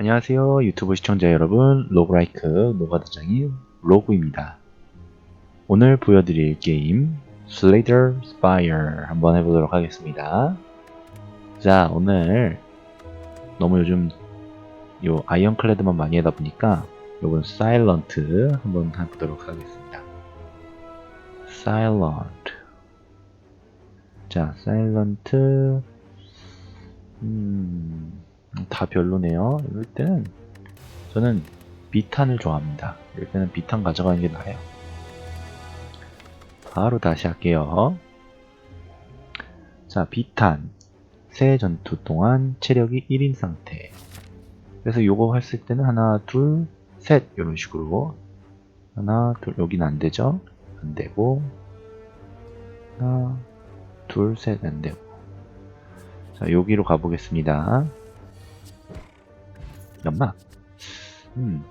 안녕하세요 유튜브 시청자 여러분. 로그라이크 노가다장인 로그입니다. 오늘 보여드릴 게임 슬레이더 스파이어 한번 해보도록 하겠습니다. 자 오늘 너무 요즘 요 아이언클레드만 많이 하다 보니까 요번 사일런트 한번 해보도록 하겠습니다. 사일런트 자 사일런트 음... 다 별로네요. 이럴 때는 저는 비탄을 좋아합니다. 이럴 때는 비탄 가져가는 게 나아요. 바로 다시 할게요. 자, 비탄. 새 전투 동안 체력이 1인 상태. 그래서 요거 했을 때는 하나, 둘, 셋 이런 식으로 하나, 둘 여기는 안 되죠? 안 되고 하나, 둘, 셋 안 되고 자, 여기로 가보겠습니다. 연마. 음.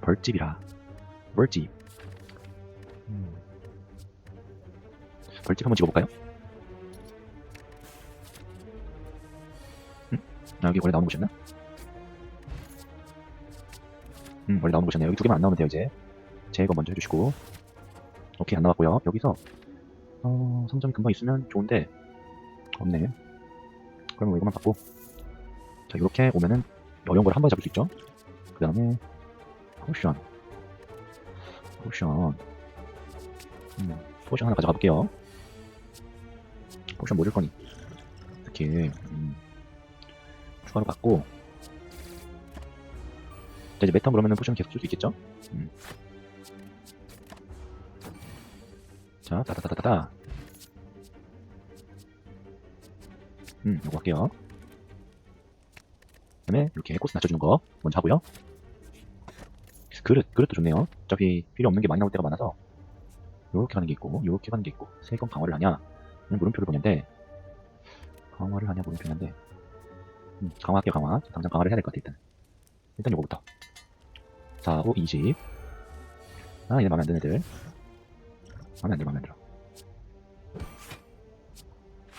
벌집이라. 벌집. 음. 벌집 한번 찍어볼까요? 음? 아, 여기 원래 나오는 곳이었나? 음, 원래 나오는 곳이었네요. 여기 두 개만 안 나오면 돼요, 이제. 제거 먼저 해주시고. 오케이, 안 나왔고요. 여기서, 어, 성점이 금방 있으면 좋은데, 없네. 그러면 이거만 받고. 자, 이렇게 오면은 어려운 걸 한 번에 잡을 수 있죠. 그 다음에 포션 포션 음, 포션 하나 가져가 볼게요. 포션 뭐줄 거니? 이렇게 음, 추가로 받고 자, 이제 메타 그러면은 포션 계속 쓸 수 있겠죠? 음. 자, 따다다다다다 음, 이거 할게요. 그다음에 이렇게 코스 낮춰주는 거 먼저 하고요. 그릇, 그릇도 좋네요. 어차피 필요 없는 게 많이 나올 때가 많아서 이렇게 가는 게 있고 이렇게 가는 게 있고 세건 강화를 하냐? 는 물음표를 보는데 강화를 하냐 물음표인데 음, 강화할게요 강화. 당장 강화를 해야 될 것 같아 일단. 일단 요거부터. 4, 5, 20 아, 얘네 마음에 안 드는 애들. 마음에 안 들어 마음에 안 들어.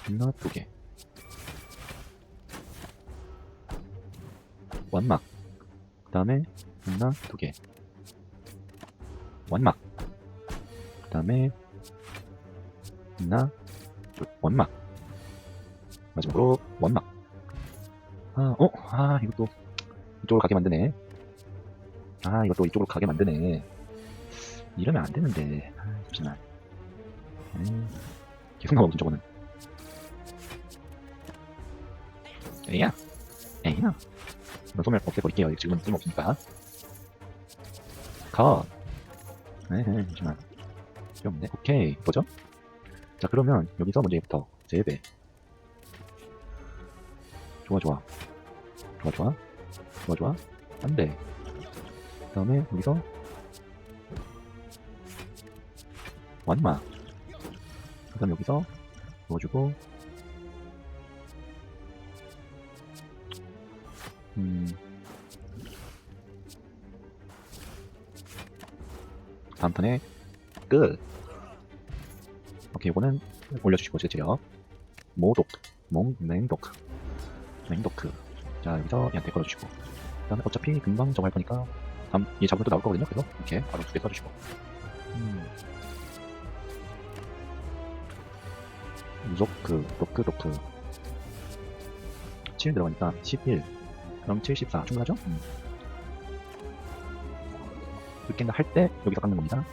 하나, 두 개 완막. 그 다음에 하나 두개. 완막. 그 다음에 둘. 완막. 마지막으로 완막. 아 어? 아 이것도 이쪽으로 가게 만드네. 아 이것도 이쪽으로 가게 만드네. 이러면 안 되는데. 아, 잠시만 음, 계속 나오거든 저거는. 에이야. 에이야 이건 소멸 없애버릴게요. 지금은 쓸모없으니까. 컷. 네, 잠시만. 필요 없네. 오케이. 뭐죠? 자, 그러면 여기서 얘부터. 재배. 좋아, 좋아. 좋아, 좋아. 좋아, 좋아. 안 돼. 그 다음에 여기서 완마. 그 다음에 여기서 넣어주고 음. 다음 턴에 끝. 오케이, 이거는 올려주시고 제 체력. 모독, 몽, 맹독, 맹독크. 자, 여기서 얘한테 걸어주시고. 그 다음에 어차피 금방 저거 할 거니까 다음 얘 잡으면 또 나올 거거든요. 그래서 이렇게 바로 두개 써주시고. 음. 무조크, 도크, 도크. 7 들어가니까 11. 그럼 74 충분하죠? 음. 이렇게 할때 여기서 깎는 겁니다.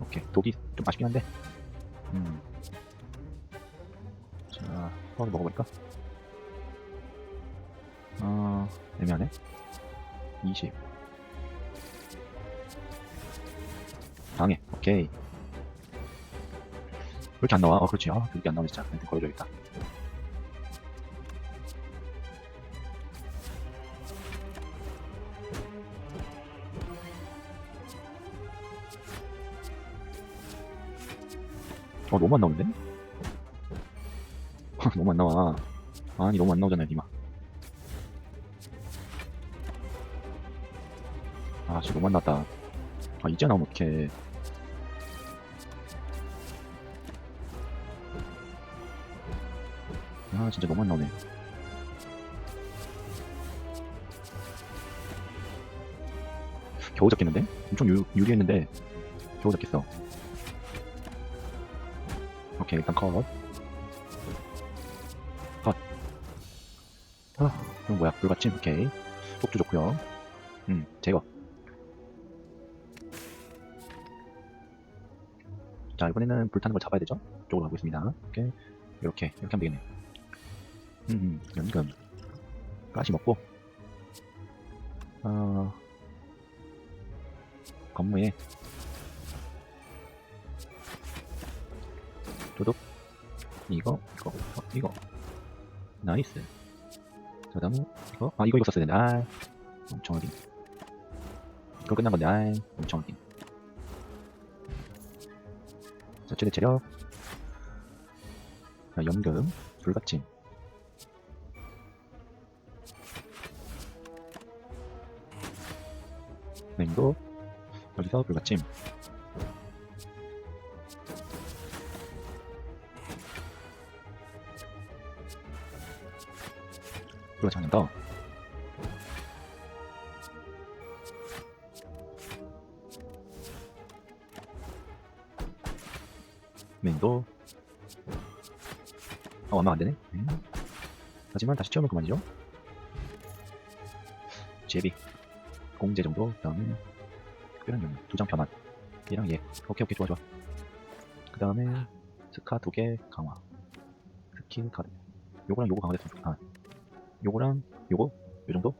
오케이 독이 좀 아쉽긴 한데 음. 자 파워를 먹어볼까? 어 애매하네 20 방해 오케이 왜 이렇게 안 나와? 어 그렇지 아 그렇게 안 나오네 진짜 걸어줘야겠다 어 너무 안 나오는데? 너무 안 나와. 아니 너무 안 나오잖아요 니마. 아 지금 너무 안 나왔다. 아 이제 나오면 어떡해. 아 진짜 너무 안 나오네. 겨우 잡겠는데? 엄청 유, 유리했는데 겨우 잡겠어. 오케이 일단 컷. 컷. 아 이건 뭐야? 불받침? 오케이. 폭주 좋고요. 음 제거. 자 이번에는 불타는 걸 잡아야 되죠? 이쪽으로 가고 있습니다. 오케이. 이렇게 이렇게 하면 되겠네. 음 연금 가시 먹고. 어 건무에 도둑? 이거? 이거? 어, 이거? 나이스. 그 다음에 이거? 아 이거 이거 썼어야 되는데. 아 엄청 어린. 이거 끝난 건데. 아 엄청 어린. 자 최대 체력. 자, 연금. 불같임 맹도. 여기서 불같임 한더. 맹도. 어 얼마 안되네. 음. 하지만 다시 채우면 그만이죠. 제비. 공제 정도. 그 다음에 특별한 경우 두장 변환. 얘랑 얘. 오케이 오케이. 좋아 좋아. 그 다음에 스카 두 개 강화. 스킨 카드. 요거랑 요거 강화됐으면 좋겠다. 아, 요거랑 요거? 요 정도?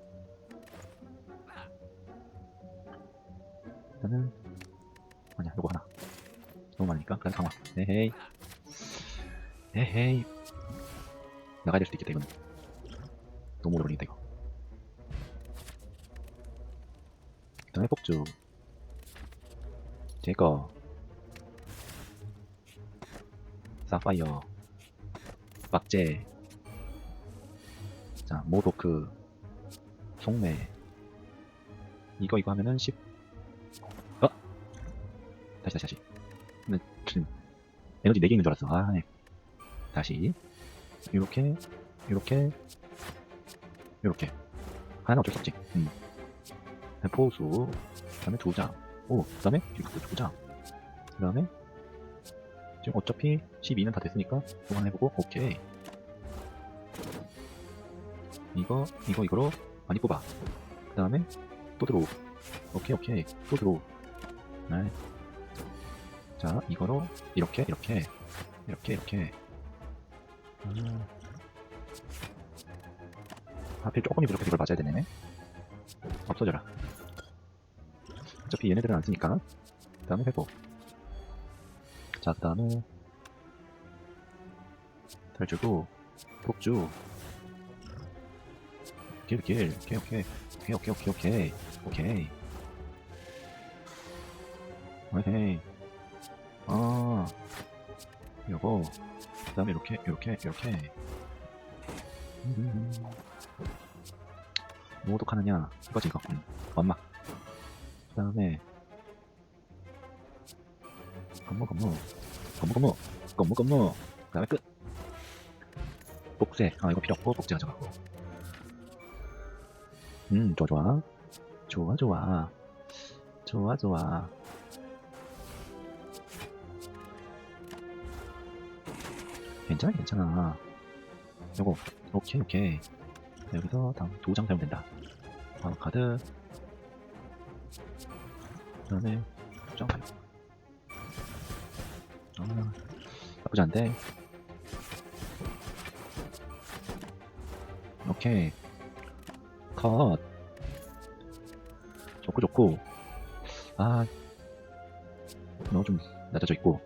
일단은 아니야 요거 하나. 너무 많으니까. 그냥 강화. 에헤이. 에헤이. 나가야 될 수도 있겠다 이거는. 너무 오래 걸리겠다 이거. 그 다음에 폭주. 제거. 사파이어. 막재 자 모도크 송매 이거 이거 하면은 10 어? 다시 다시 다시 근데 지금 에너지 4개 있는 줄 알았어 아 네. 다시 요렇게 요렇게 요렇게 하나 어쩔 수 없지 음. 포수 그 다음에 두 장 오, 그 다음에 딜크도 두 장. 그 다음에 지금 어차피 12는 다 됐으니까 그만 해보고 오케이. 이거 이거 이거로 많이 뽑아. 그 다음에 또 들어오. 오케이 오케이 또 들어오. 네. 자 이거로 이렇게 이렇게 이렇게 이렇게. 음. 하필 조금이 부족해서 이걸 맞아야 되네. 없어져라. 어차피 얘네들은 안 쓰니까 그 다음에 회복 자 그 다음에 탈주고 폭주 길길 오케이 오케이 오케이 오케이 오케이 오케이 오케이 오케이 아 요거 그 다음에 이렇게 이렇게 이렇게. 음. 뭐 독하느냐. 이거지 이거. 음. 완막 그 다음에. 건무 건무 건무 건무 건무 건무 그 다음에 끝. 복세 아 이거 필요 없고 복제 가져가고 음 좋아 좋아. 좋아 좋아. 좋아 좋아. 괜찮아 괜찮아. 요거 오케이 오케이. 여기서 다음 두장 사용 된다. 바로 카드. 그 다음에 점 아, 나쁘지 않대 오케이 컷. 좋고 좋고. 아. 너무 좀 낮아져 있고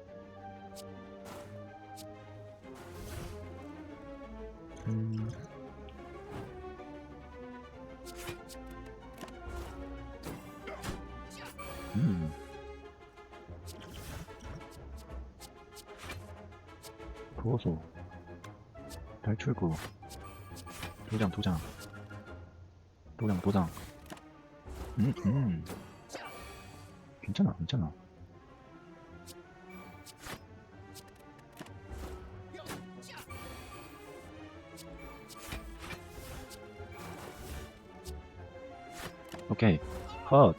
컷.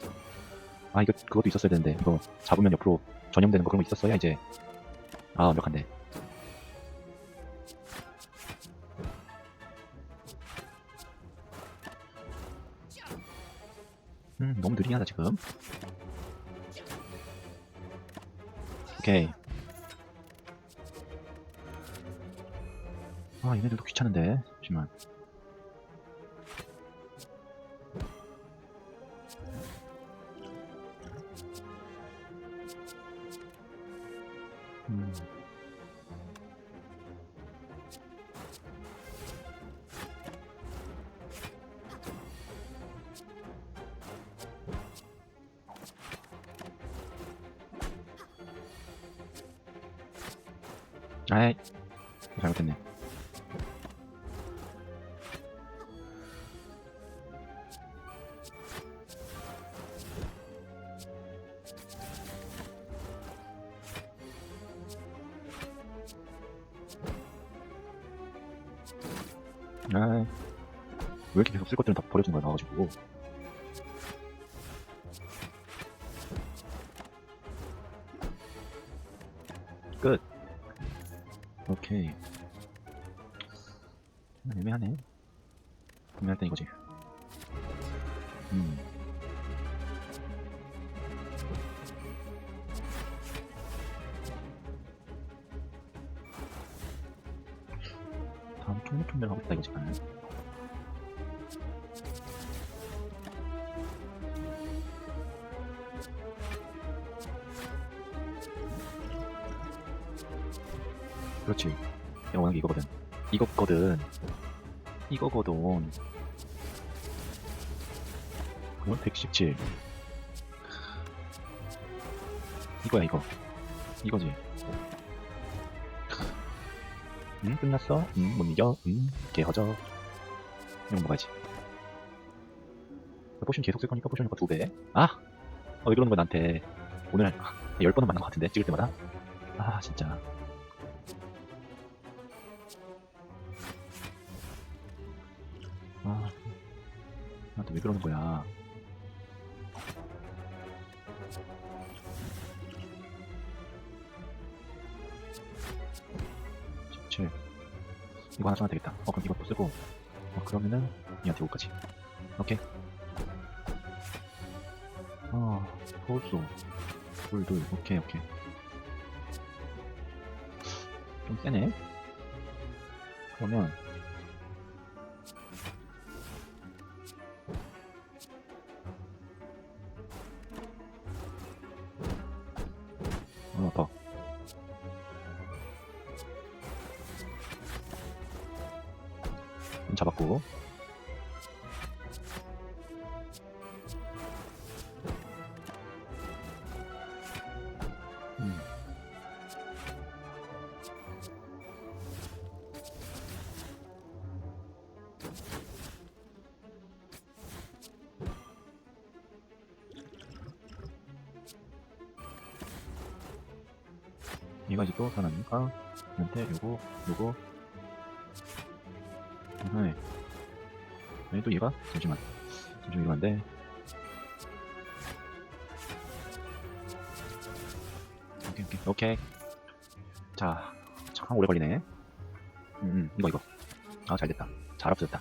아 이거 그것도 있었어야 되는데. 이거 잡으면 옆으로 전염되는 거 그런 거 있었어야 이제. 아 완벽한데. 음 너무 느리게 하다 지금? 오케이. 아 얘네들도 귀찮은데. 잠시만 아이 잘못했네. 아이 왜 이렇게 계속 쓸 것들은 다 버려진 거야 나와가지고 오 그렇지. 내가 원하는 게 이거거든. 이거거든. 이거거든. 그건 117 이거야 이거. 이거지. 응? 끝났어? 응못 이겨? 응 개허져 이런 거 먹어야지 포션 계속 쓸 거니까 포션 효과 두 배. 아! 어, 왜 그러는 거야 나한테? 오늘 열 번은 만난 것 같은데? 찍을 때마다? 아 진짜 왜 그러는 거야? 칠 이거 하나 써야 되겠다. 어, 그럼 이것도 쓰고. 어, 그러면은, 얘한테 이거까지. 오케이. 아, 포수. 둘, 둘. 오케이, 오케이. 좀 세네? 그러면, 얘가 이제 또 살아나니까. 한테 요거 요거 네. 아니 또 얘가? 잠시만. 잠시만 이거 안돼. 오케이 오케이 오케이. 자 참 오래 걸리네. 음, 음 이거 이거. 아 잘됐다. 잘 없어졌다.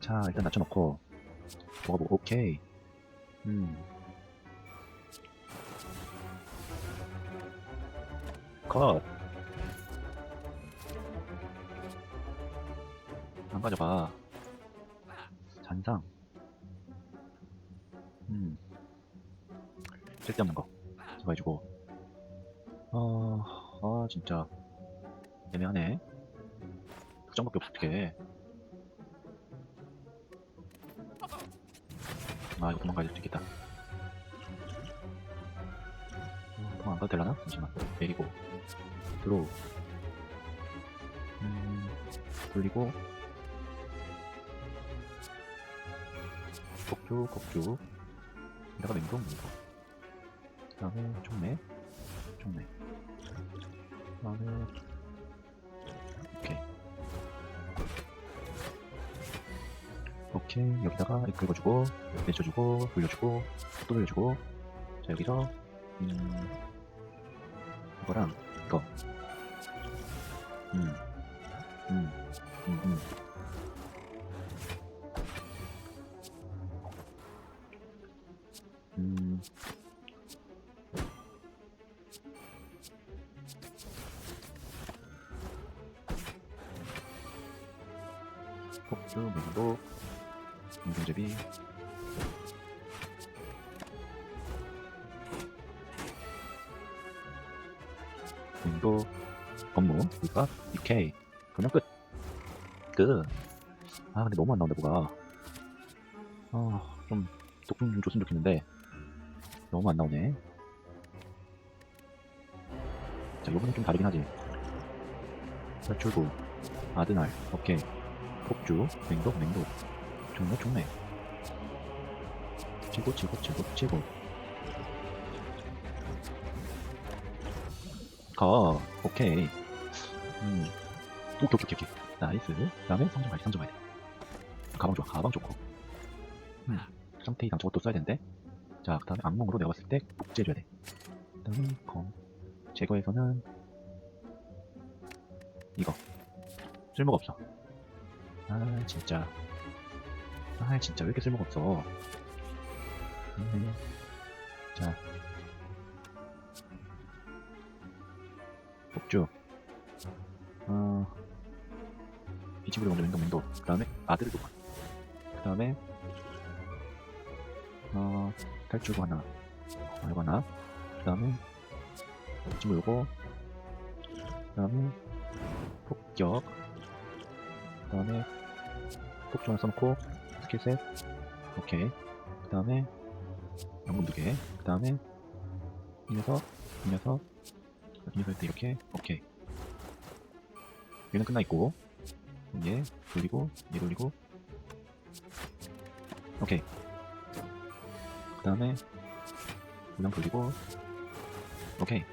자 일단 낮춰놓고. 먹어보고 오케이. 음 컷. 안 가져가. 잔상. 음. 쓸데없는 거. 저거 해주고. 어, 아, 진짜. 애매하네. 두 장밖에 없어, 어떡해. 아, 이거 도망가야 될 수도 있겠다. 어, 도망 안 가도 되려나? 잠시만. 내리고. 들어오. 음, 돌리고. 곡쭉, 곡쭉. 내가 맹동, 맹동. 그 다음에 총매. 총매. 그 다음에. 오케이. 오케이 여기다가 이렇게 긁어주고 내쳐주고 돌려주고 또 돌려주고 자 여기서 음 이거랑 이거 음 음, 음, 음. 음. 근데 너무 안 나온다, 뭐가. 아, 좀, 독좀 좀 줬으면 좋겠는데, 너무 안 나오네. 자, 요번엔 좀 다르긴 하지. 탈출구, 아드날, 오케이. 폭주, 맹독, 맹독. 좋네, 좋네. 치고, 치고, 치고, 치고. 가, 오케이. 음. 오케이, 오케이, 오케이. 나이스. 그 다음에 가야지, 성장 가야 돼. 가방 좋아, 가방 좋고. 음. 상태이 당 저것도 써야 되는데. 자, 그 다음에 악몽으로 내가 봤을 때 복제해줘야 돼. 그 다음에 검. 제거에서는 이거. 쓸모가 없어. 아, 진짜. 아, 진짜 왜 이렇게 쓸모가 없어. 음. 자. 복주. 어. 이 친구들 먼저 맹독 맹독. 그 다음에 아들을 도만. 그 다음에 어, 탈출구 하나. 어, 이거 하나. 그 다음에 이 친구 요거. 그 다음에 폭격. 그 다음에 폭주 하나 써놓고 스킬셋. 오케이. 그 다음에 연금 두 개. 그 다음에 이 녀석, 이 녀석, 이 녀석 때 이렇게. 오케이. 얘는 끝나 있고 얘 돌리고 얘 돌리고 오케이. 그 다음에 물량 돌리고. 오케이.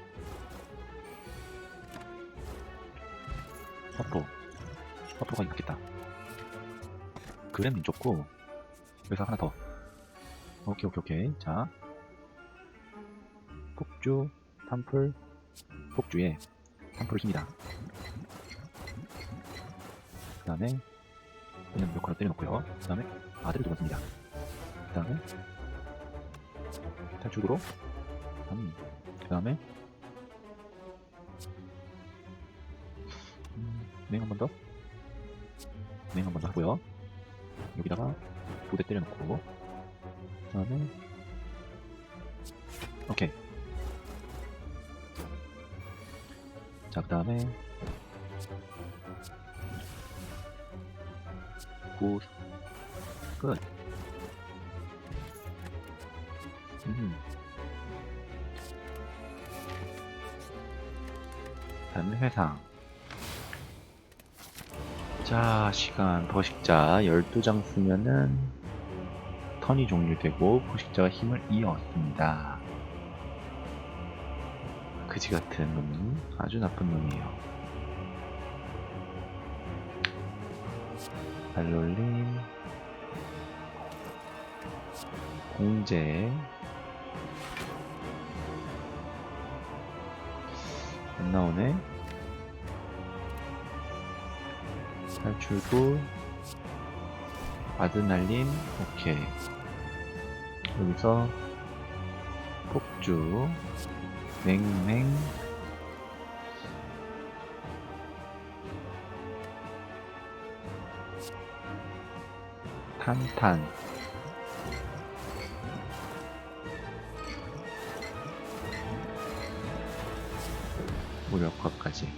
화포. 화포가 있겠다. 그램 좁고 여기서 하나 더. 오케이 오케이 오케이. 자. 폭주 탄풀 폭주에 탄풀 힘이다. 그 다음에 그냥 몇 걸어 때려놓고요. 그 다음에 아들을 두었습니다. 그 다음에 탈출구로 음, 그 다음에 음, 맹 한 번 더. 맹 한 번 더 하고요. 여기다가 두대 때려놓고 그 다음에 오케이. 자, 그 다음에 굿. 끝. 음. 다음 회상. 자, 시간, 포식자 12장 쓰면은 턴이 종료되고 포식자가 힘을 이었습니다. 그지 같은 놈, 아주 나쁜 놈이에요. 발롤린 공제. 안 나오네. 탈출구. 아드날린. 오케이. 여기서 폭주. 맹맹. 탄탄 무력화까지.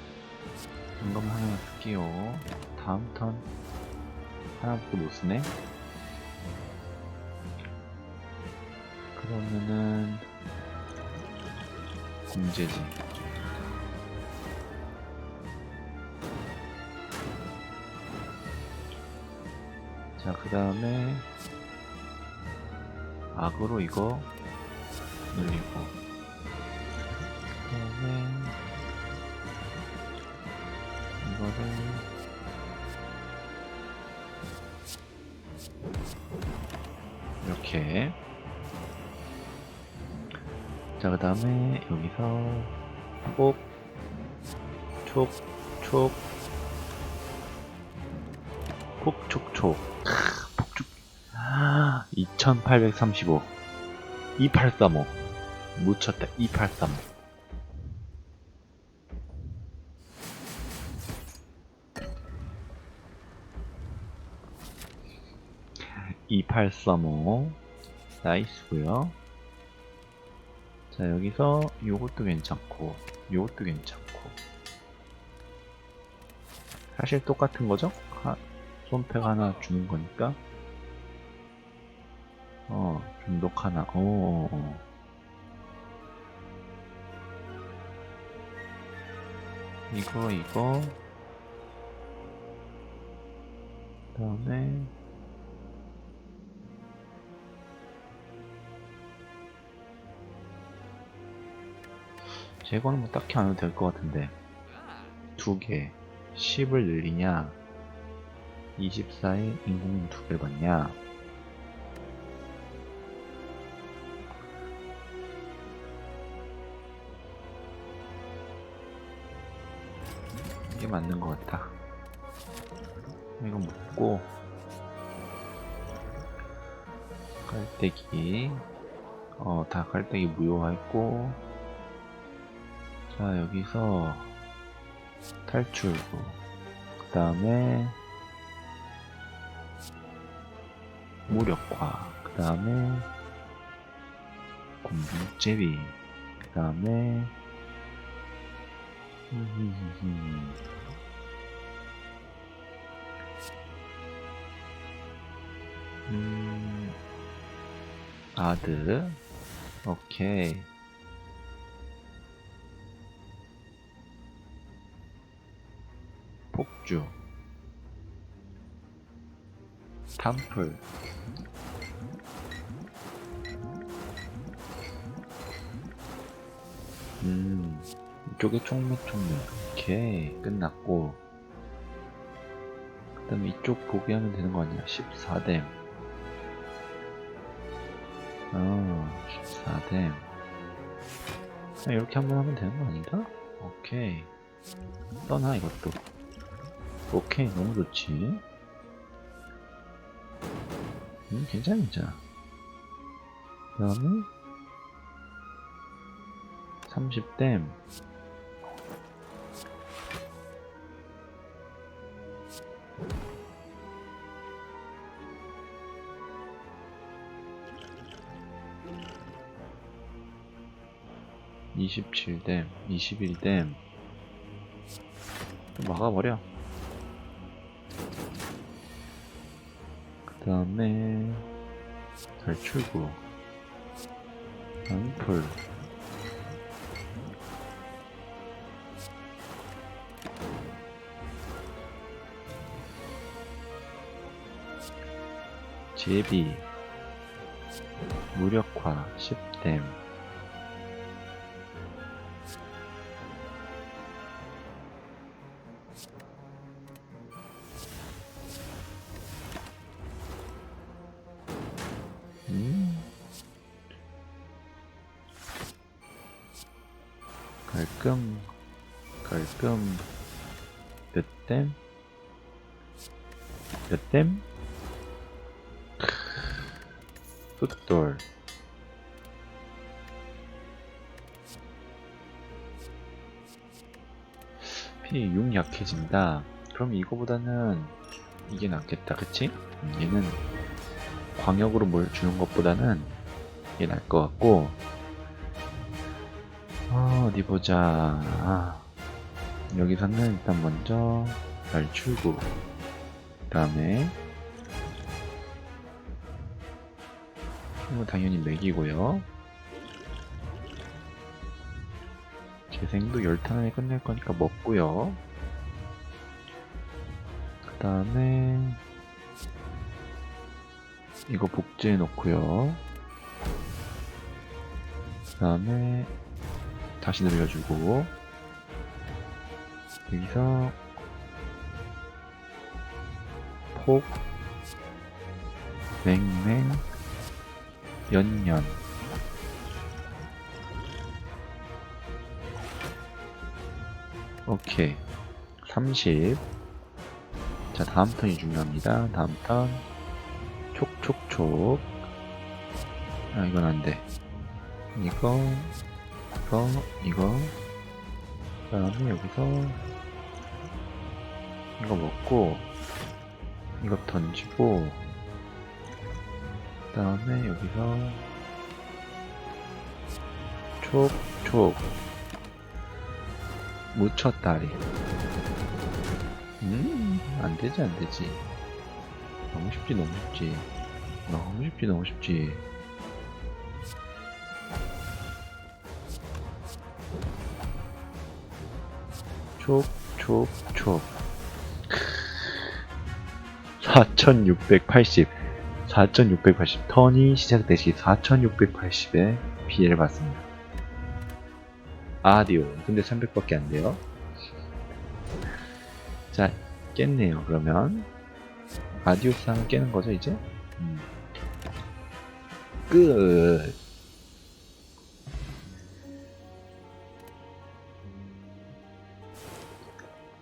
이거만 하나 쓸게요. 다음 턴. 하나밖에 못 쓰네. 그러면은 공제지. 자, 그 다음에 악으로 이거 늘리고 여기서 꼭. 촉, 촉, 폭촉촉, 폭촉, 2835, 2835, 묻혔다, 2835. (2835) 나이스고요 자 여기서 요것도 괜찮고 요것도 괜찮고 사실 똑같은 거죠? 하- 손팩 하나 주는 거니까 어 중독 하나 어. 이거 이거 그다음에 제거는 뭐 딱히 안 해도 될 것 같은데. 두 개. 10을 늘리냐? 24에 인공눈 두 개를 받냐? 이게 맞는 것 같다. 이거 먹고. 깔때기. 어다 깔때기 무효화했고 자 여기서 탈출구. 그 다음에 무력화. 그 다음에 곰빙제비. 그 다음에 음 아드. 오케이 폭주. 탄풀 음 이쪽에 총매 총매 오케이 끝났고. 그 다음에 이쪽 보기하면 되는 거 아니야? 14댐. 어 14댐. 그냥 이렇게 한번 하면 되는 거 아닌가? 오케이. 떠나 이것도 오케이 너무 좋지. 음 괜찮아 괜찮아. 그 다음에 30댐. (27댐) (21댐) 막아버려 다음에 탈출구 앙풀 제비 무력화 10댐 약해진다. 그럼 이거보다는 이게 낫겠다. 그치? 음, 얘는 광역으로 뭘 주는 것보다는 이게 나을 것 같고. 어, 어디 보자. 아, 여기서는 일단 먼저 발출구. 그 다음에 이거 당연히 맥이고요. 재생도 열탄 안에 끝낼 거니까 먹고요 그 다음에 이거 복제해 놓고요. 그 다음에 다시 늘려주고 여기서 폭 맹맹 연년 오케이. 30 자, 다음 턴이 중요합니다. 다음 턴. 촉촉촉. 아, 이건 안 돼. 이거, 이거, 이거. 그 다음에 여기서, 이거 먹고, 이거 던지고, 그 다음에 여기서, 촉촉. 묻혔다리. 음, 안 되지, 안 되지. 너무 쉽지, 너무 쉽지. 너무 쉽지, 너무 쉽지. 촉, 촉, 촉. 4680. 4680. 턴이 시작되시 4680에 피해를 받습니다. 아디오. 근데 300밖에 안 돼요. 자, 깼네요. 그러면 아디오스 하면 깨는 거죠, 이제? 음. 끝.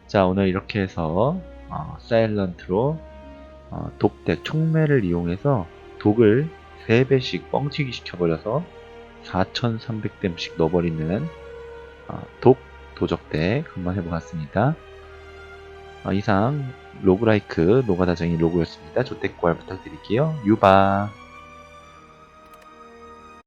자, 오늘 이렇게 해서 어, 사일런트로 어, 독대 촉매를 이용해서 독을 3배씩 뻥튀기 시켜버려서 4300댐씩 넣어버리는 어, 독 도적대 한번 해보았습니다. 어, 이상 로그라이크 노가다정이 로고였습니다. 조태꾸알 부탁드릴게요. 유바